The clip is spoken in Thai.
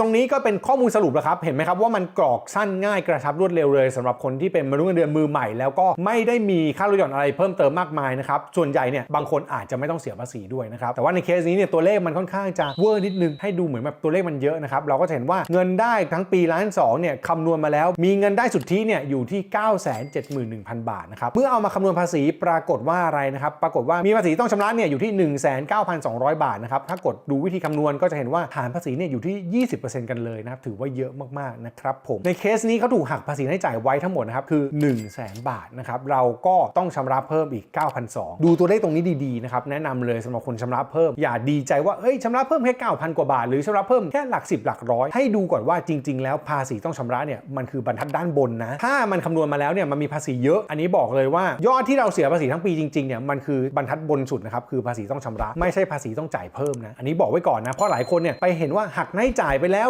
ตรงนี้ก็เป็นข้อมูลสรุปแล้วครับ เห็นไหมครับว่ามันกรอกสั้นง่ายกระชับรวดเร็วเลยสำหรับคนที่เป็นมนุษย์เงินเดือนมือใหม่ แล้วก็ไม่ได้มีค่าลดหย่อนอะไรเพิ่มเติมมากมายนะครับส่วนใหญ่เนี่ยบางคนอาจจะไม่ต้องเสียภาษีด้วยนะครับแต่ว่าในเคสนี้เนี่ยตัวเลขมันค่อนข้างจะเวอร์นิดนึงให้ดูเหมือนแบบตัวเลขมันเยอะนะครับเราก็จะเห็นว่าเงินได้ทั้งปีล้านสองเนี่ยคำนวณมาแล้ว มีเงินได้สุทธิเนี่ยอยู่ที่ 971,000 บาทนะครับเมื่อเอามาคำนวณภาษีปรากฏว่าอะไรนะครับปรากฏว่ามีภาษีต้องชำระเนี่ยอยู่ที่ 19,200 บาทนะครับถ้ากดดูวิธีคำนวณก็จะเห็นว่าฐานภาษีเนี่ยอยู่ที่ 20%กันเลยนะครับถือว่าเยอะมากๆนะครับผมในเคสนี้เขาถูกหักภาษีให้จ่ายไว้ทั้งหมดนะครับคือ1 0 0 0 0แบาทนะครับเราก็ต้องชำระเพิ่มอีก 9,200 ดูตัวเลขตรงนี้ดีๆนะครับแนะนำเลยสำหรับคนชำระเพิ่ม อย่าดีใจว่าเฮ้ยชำระเพิ่มแค่ 9,000 กว่าบาท หรือชำระเพิ่มแค่หลัก 10 หลักร้อยให้ดูก่อนว่าจริง ๆ แล้วภาษีต้องชำระเนี่ยมันคือบรรทัดด้านบนนะถ้ามันคำนวณมาแล้วเนี่ยมันมีภาษีเยอะ อันนี้บอกเลยว่ายอดที่เราเสียภาษีทั้งปีจริงๆเนี่ยมันคือบรรทัดบนสุดนะครับคือภาษีต้องชำระ ไม่ใช่ภาษีต้องจ่ายเพิ่มนะอันนี้บอกไว้ก่อนนะเพราะหลายคนเนี่ยไปเห็นว่าหักให้จ่ายไปแล้ว